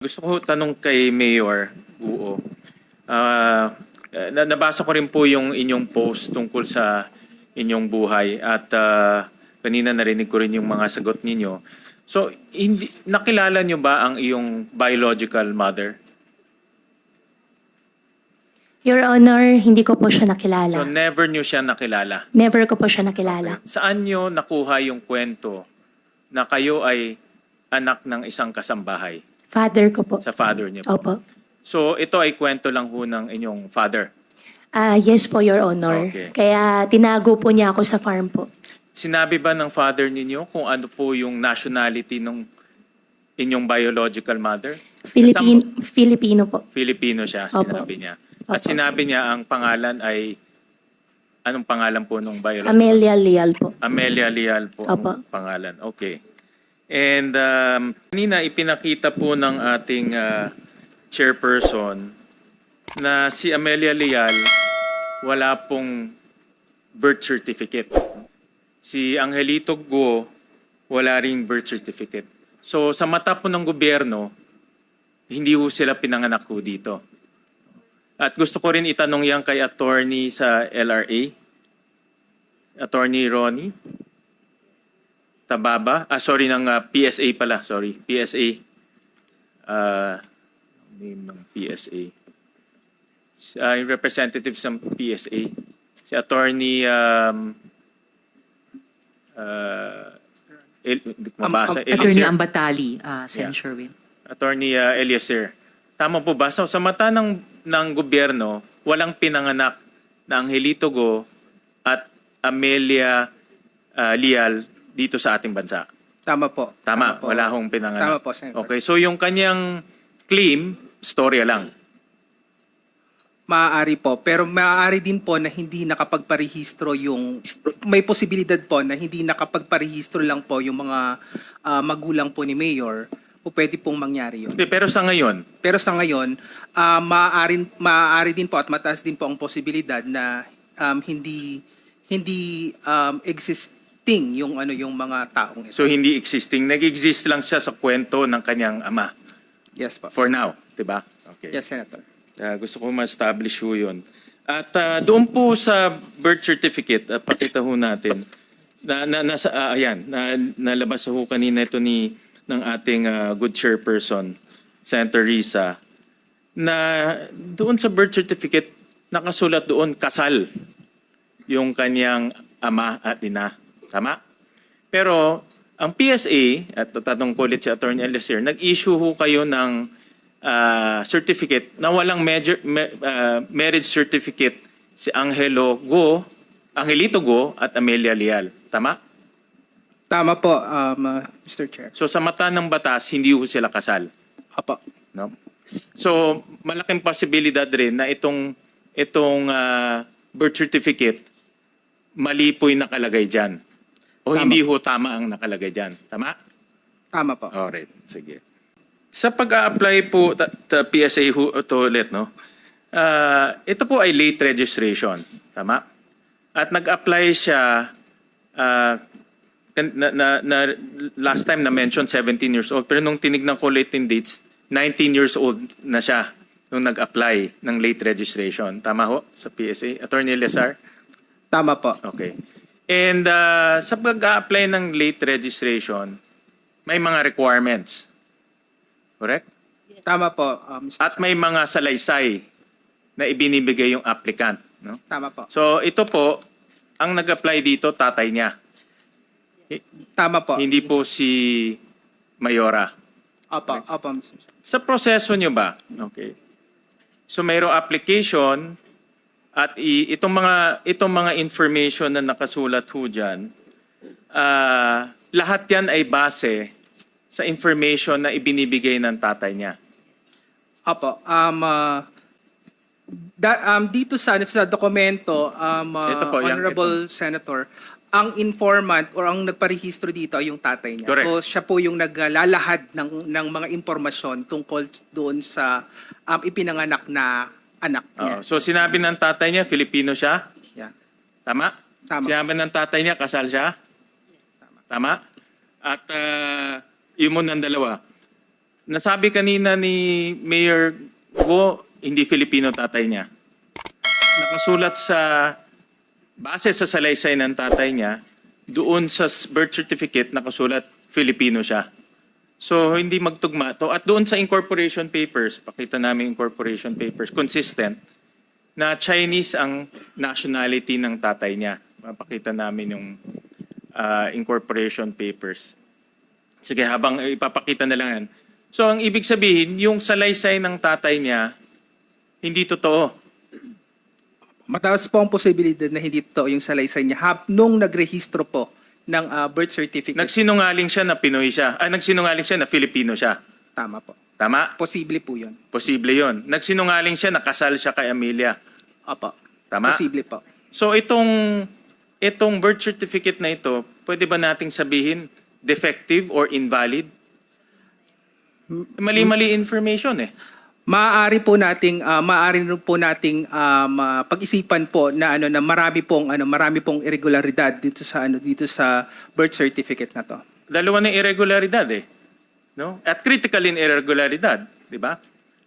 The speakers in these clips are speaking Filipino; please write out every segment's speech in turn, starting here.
Gusto ko tanong kay Mayor Guo. Na- nabasa ko rin po yung inyong post tungkol sa inyong buhay at ah, kanina narinig ko rin yung mga sagot ninyo. So, hindi, nakilala nyo ba ang iyong biological mother? Your Honor, hindi ko po siya nakilala. So, never nyo siya nakilala. Never ko po siya nakilala. Saan nyo nakuha yung kwento na kayo ay anak ng isang kasambahay Father ko po. sa father niyo po? Opo. So, ito ay kwento lang ho ng inyong father. Ah, yes po, Your Honor. Okay. Kaya tinago po niya ako sa farm po. Sinabi ba ng father ninyo kung ano po yung nationality ng inyong biological mother? Philippine, Filipino po. Filipino siya, Opo. sinabi niya. At Opo. sinabi niya ang pangalan ay, anong pangalan po nung biological? Amelia Leal po. Amelia Leal po Opo. ang pangalan. Okay. And um, kanina ipinakita po ng ating uh, chairperson na si Amelia Leal wala pong birth certificate. Si Angelito Go wala ring birth certificate. So sa mata po ng gobyerno, hindi ho sila pinanganak ho dito. At gusto ko rin itanong yan kay attorney sa LRA, attorney Ronnie. Tababa, ah sorry ng ah, PSA pala, sorry, PSA. Ah, name ng PSA. S- ah, yung representative sa PSA. Si attorney um uh, El, hindi ko mabasa. Attorney Eliezer. Ambatali, uh, Sen. Yeah. Sherwin. Attorney uh, Eliezer. Tama po ba? So, sa mata ng, ng gobyerno, walang pinanganak na Angelito Go at Amelia uh, Lial dito sa ating bansa. Tama po. Tama, po. wala hong pinanganak. Tama po, Senator. Okay, so yung kanyang claim, storya lang. Maaari po. Pero maaari din po na hindi nakapagparehistro yung... May posibilidad po na hindi nakapagparehistro lang po yung mga ah, magulang po ni Mayor. O pwede pong mangyari yun. Hindi, pero sa ngayon, Pero sa ngayon, ah, maaari, maaari din po at mataas din po ang posibilidad na um, hindi hindi um, existing yung ano yung mga taong ito. so hindi existing. Nag-exist lang siya sa kwento ng kanyang ama. yes po. For now, di ba? Okay. Yes, Senator. Ah, gusto ko ma-establish ho yun. At ah, doon po sa birth certificate, uh, pakita ho natin, na, na, nasa, ah, ayan, na, nalabas ho kanina ito ni, ng ating ah, good chairperson, Senator Risa, na doon sa birth certificate, nakasulat doon, kasal yung kanyang ama at ina. Tama? Pero ang PSA, at tatanong ko ulit si Attorney Eliezer, nag-issue ho kayo ng ah, certificate na walang major, ma- ah, marriage certificate si Angelo Go, Angelito Go at Amelia Leal. Tama? Tama po, um, uh, Mr. Chair. So sa mata ng batas, hindi ho sila kasal. Apo. No? So malaking posibilidad rin na itong itong ah, birth certificate mali po yung nakalagay diyan. O Tama. hindi ho tama ang nakalagay diyan. Tama? Tama po. Alright, sige. Sa pag-a-apply po ta PSA ho, to ulit, no? Ah, ito po ay late registration, tama? At nag-apply siya kan- na, na, na last time na mention 17 years old pero nung tinignan ko late in dates 19 years old na siya nung nag-apply ng late registration. Tama ho sa PSA? Attorney Lesar? Tama po. Okay. And uh, sa pag-apply ng late registration, may mga requirements. Correct? Tama po, uh, Mr. At may mga salaysay na ibinibigay yung applicant. No? Tama po. So ito po, ang nag-apply dito, tatay niya. Tama po. Hindi po si Mayora. Opo, opo, Mr. Chair. Sa proseso nyo ba? Okay. So mayroong application at i- itong mga itong mga information na nakasulat ho diyan, ah, lahat 'yan ay base sa information na ibinibigay ng tatay niya. Opo, um, uh, da, um, dito sa, sa dokumento, um, uh, Ito po, yung- Honorable Senator, ang informant or ang nagparehistro dito ay yung tatay niya. Correct. So siya po yung naglalahad ng, ng mga impormasyon tungkol doon sa um, ipinanganak na anak niya. So sinabi ng tatay niya Filipino siya? Yeah. Tama? Tama. Sinabi ng tatay niya kasal siya? Tama. At uh, yun mo ng dalawa. nasabi kanina ni Mayor Go, hindi Filipino tatay niya. Nakasulat sa, base sa salaysay ng tatay niya, doon sa birth certificate nakasulat Filipino siya. So, hindi magtugma to. At doon sa incorporation papers, pakita namin incorporation papers, consistent na Chinese ang nationality ng tatay niya. Mapakita namin yung ah, incorporation papers. Sige, habang ipapakita na lang yan. So, ang ibig sabihin, yung salaysay ng tatay niya, hindi totoo. Mataas po ang posibilidad na hindi totoo yung salaysay niya hap, nung nagrehistro po ng ah, birth certificate. Nagsinungaling siya na Pinoy siya. Ah, nagsinungaling siya na Filipino siya. Tama po. Tama? Posible po yun. Posible yon. Nagsinungaling siya na kasal siya kay Amelia. Opo. Tama? Posible po. So itong itong birth certificate na ito, pwede ba nating sabihin defective or invalid? Mali-mali information eh. Maaari po nating ah, maaari po nating um, ah, pag-isipan po na ano na marami pong ano marami pong irregularidad dito sa ano dito sa birth certificate na to. Dalawa na irregularidad eh. No? At critical in irregularidad, di ba?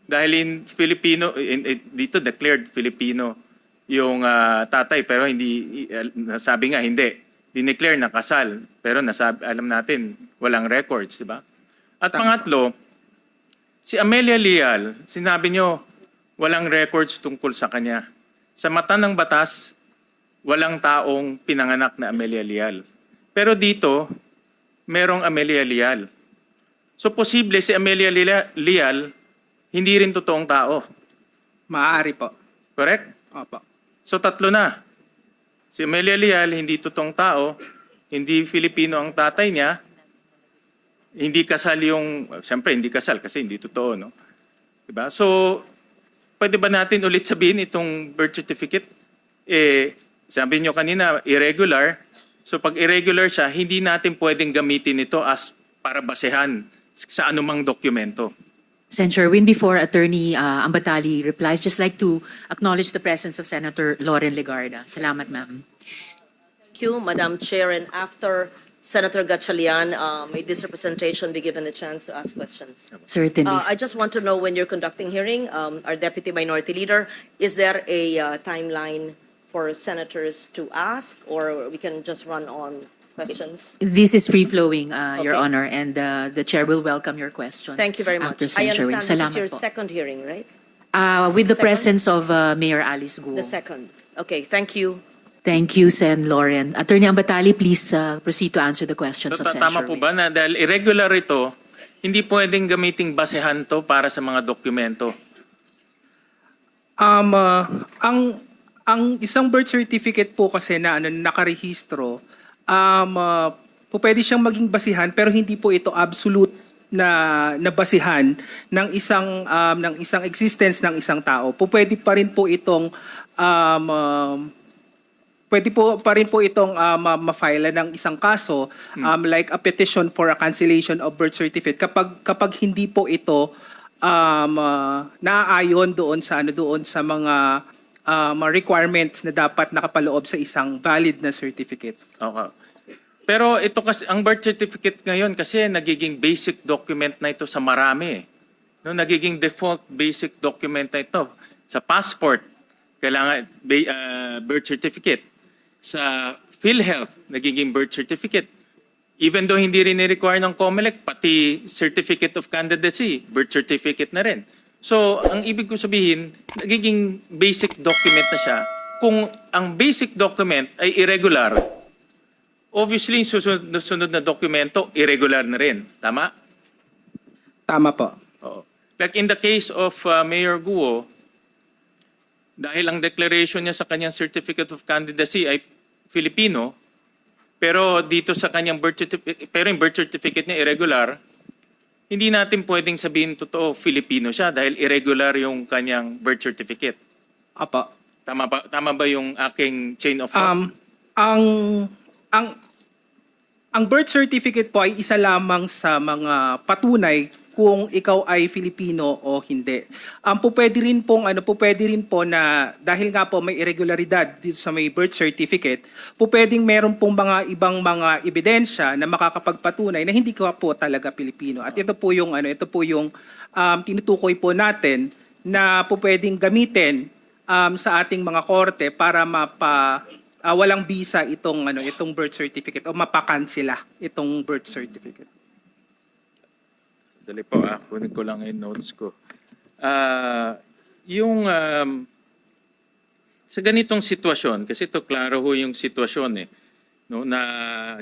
Dahil in Filipino, in, in- dito declared Filipino yung ah, tatay pero hindi, i- nasabi nga hindi. Dineclare na kasal pero nasabi, alam natin walang records, di ba? At pangatlo, si Amelia Leal, sinabi nyo walang records tungkol sa kanya. Sa mata ng batas, walang taong pinanganak na Amelia Leal. Pero dito, merong Amelia Leal. So posible si Amelia Lea- Leal hindi rin totoong tao. Maaari po. Correct? Opo. So tatlo na. Si Amelia Leal hindi totoong tao, hindi Filipino ang tatay niya, hindi kasal yung, siyempre hindi kasal kasi hindi totoo, no? Diba? So, pwede ba natin ulit sabihin itong birth certificate? Eh, sabi nyo kanina, irregular. So pag irregular siya, hindi natin pwedeng gamitin ito as para basehan sa anumang dokumento. Sen. Sherwin, before Attorney uh, Ambatali replies, just like to acknowledge the presence of Senator Lauren Legarda. Salamat, ma'am. Thank you, Madam Chair. And after Senator Gatchalian, uh, may this representation be given a chance to ask questions. Certainly. Uh, I just want to know when you're conducting hearing, um, our Deputy Minority Leader, is there a uh, timeline for senators to ask, or we can just run on questions? This is free-flowing, uh, Your Okay. Honor, and uh, the Chair will welcome your questions. Thank you very much. After I. Understand this is Salamat your po. second hearing, right? Uh, with the Second? presence of uh, Mayor Alice Guo. The second. Okay, thank you. Thank you, Sen. Lauren. Attorney Ambatali, please uh, proceed to answer the questions So, of Sen. tama po ba na dahil irregular ito, hindi pwedeng gamiting basehan to para sa mga dokumento? Um, ah, ang ang isang birth certificate po kasi na ano nakarehistro, um, ah, po pwede siyang maging basihan pero hindi po ito absolute na na basihan ng isang um, ng isang existence ng isang tao. Po pwede pa rin po itong um, um, pwede po pa rin po itong um, ma- ma-file ng isang kaso um, like a petition for a cancellation of birth certificate kapag kapag hindi po ito um, uh, naaayon doon sa ano doon sa mga um, requirements na dapat nakapaloob sa isang valid na certificate. Okay. Pero ito kasi, ang birth certificate ngayon kasi nagiging basic document na ito sa marami. eh. No, nagiging default basic document na ito. Sa passport, kailangan ba- uh, birth certificate. Sa PhilHealth, nagiging birth certificate. Even though hindi rin ni-require ng COMELEC, pati certificate of candidacy, birth certificate na rin. So, ang ibig ko sabihin, nagiging basic document na siya. Kung ang basic document ay irregular, obviously, yung susunod, sunod na dokumento, irregular na rin. Tama? Tama po. Oo. Like in the case of uh, Mayor Guo, dahil ang declaration niya sa kanyang certificate of candidacy ay Filipino, pero dito sa kanyang birth certificate, pero yung birth certificate niya irregular, hindi natin pwedeng sabihin totoo Filipino siya dahil irregular yung kanyang birth certificate. Apo. Tama ba, tama ba yung aking chain of thought? Um, ang ang ang birth certificate po ay isa lamang sa mga patunay kung ikaw ay Filipino o hindi. Um, po pwede rin pong ano po pwede rin po na dahil nga po may irregularidad dito sa may birth certificate, po pwedeng meron pong mga ibang mga ebidensya na makakapagpatunay na hindi ka po talaga Pilipino. At ito po yung ano, ito po yung um, tinutukoy po natin na po pwedeng gamitin um, sa ating mga korte para mapa ah, walang visa itong ano itong birth certificate o mapakansela itong birth certificate. Dali po, ah, kunin ko lang yung notes ko. Ah, yung um, sa ganitong sitwasyon, kasi ito klaro ho yung sitwasyon eh, no, na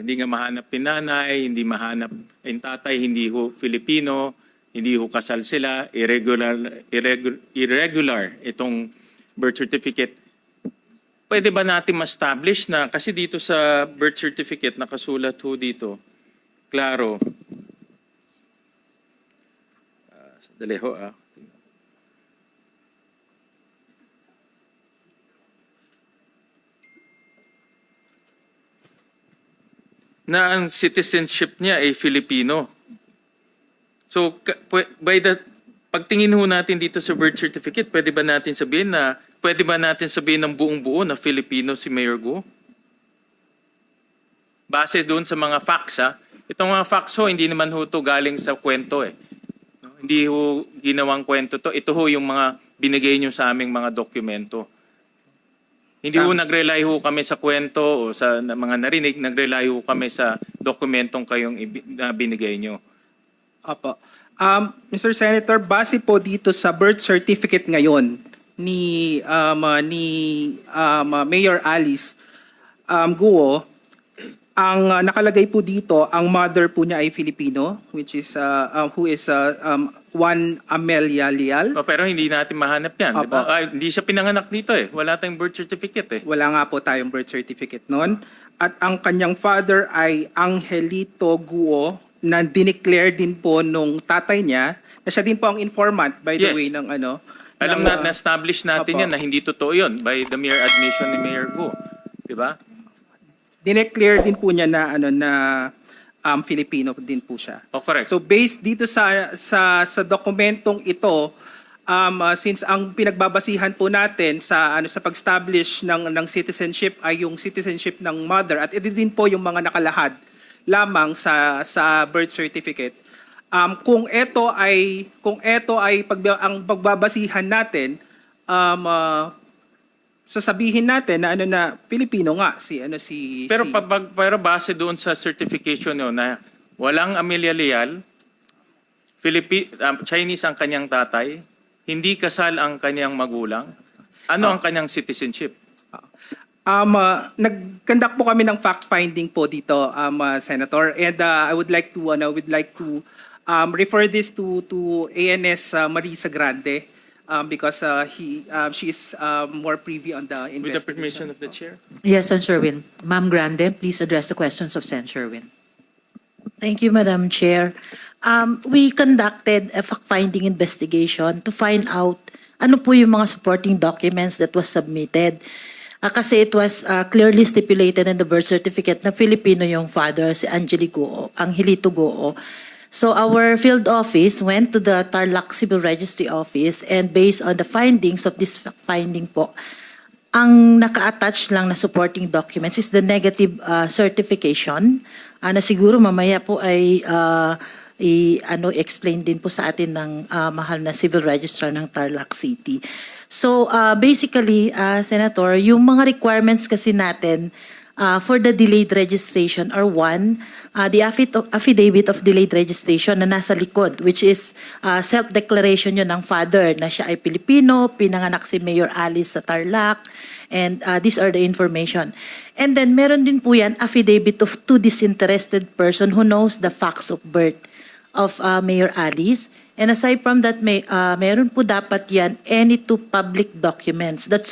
hindi nga mahanap yung nanay, hindi mahanap yung tatay, hindi ho Filipino, hindi ho kasal sila, irregular, irregular, irregular itong birth certificate. Pwede ba natin ma-establish na, kasi dito sa birth certificate, nakasulat ho dito, klaro, Dali ho ah. Na ang citizenship niya ay Filipino. So, by the, pagtingin ho natin dito sa birth certificate, pwede ba natin sabihin na, pwede ba natin sabihin ng buong buo na Filipino si Mayor Go? Base doon sa mga facts ha. Itong mga facts ho, hindi naman ho to galing sa kwento eh. Hindi ho ginawang kwento to. Ito ho yung mga binigay nyo sa aming mga dokumento. Hindi ho nag-rely ho kami sa kwento o sa na- mga narinig, nag-rely ho kami sa dokumentong kayong ibi- na binigay nyo. Opo. Um, Mr. Senator, base po dito sa birth certificate ngayon ni um, uh, ni um, uh, Mayor Alice um, Guo, ang uh, nakalagay po dito, ang mother po niya ay Filipino, which is uh, uh, who is uh, um, Juan Amelia Leal. O, pero hindi natin mahanap yan. Di ba? Ay, hindi siya pinanganak dito eh. Wala tayong birth certificate eh. Wala nga po tayong birth certificate noon. At ang kanyang father ay Angelito Guo na dineclare din po nung tatay niya na siya din po ang informant by the Yes. way ng ano. Alam ng, na, uh, na-establish natin yan na hindi totoo yun by the mere admission ni Mayor Go. Di ba? Dineclare din po niya na ano na um, Filipino din po siya. O, correct. So based dito sa sa sa dokumentong ito um uh, since ang pinagbabasihan po natin sa ano sa pag-establish ng ng citizenship ay yung citizenship ng mother at ito din po yung mga nakalahad lamang sa sa birth certificate. Um kung ito ay kung ito ay pag, ang pagbabasihan natin um uh, sasabihin natin na ano na Pilipino nga si ano si Pero, si, pag, pero base doon sa certification nyo na walang Amelia Leal, Philippi, um, Chinese ang kanyang tatay, hindi kasal ang kanyang magulang, ano ang kanyang citizenship? Um, uh, nag-conduct po kami ng fact-finding po dito, um, uh, Senator. And uh, I would like to, ano, would like to um, refer this to to ANS uh, Marisa Grande um, because uh, he, uh, she is uh, more privy on the investigation. With the permission of the chair? Yes, Sen. Sherwin. Ma'am Grande, please address the questions of Sen. Sherwin. Thank you, Madam Chair. Um, we conducted a fact-finding investigation to find out ano po yung mga supporting documents that was submitted. Ah, kasi it was ah, clearly stipulated in the birth certificate na Filipino yung father, si Angeli Goo, Angelito Goo. So our field office went to the Tarlac Civil Registry Office and based on the findings of this fact-finding po, ang naka-attach lang na supporting documents is the negative uh, certification uh, na siguro mamaya po ay uh, i ano explain din po sa atin ng uh, mahal na civil registrar ng Tarlac City. So uh, basically uh, senator, yung mga requirements kasi natin uh, for the delayed registration are one, uh, the affid- affidavit of delayed registration na nasa likod, which is uh, self-declaration yun ng father na siya ay Pilipino, pinanganak si Mayor Alice sa Tarlac, and uh, these are the information. And then meron din po yan, affidavit of two disinterested person who knows the facts of birth of uh, Mayor Alice. And aside from that, may, uh, meron po dapat yan any two public documents that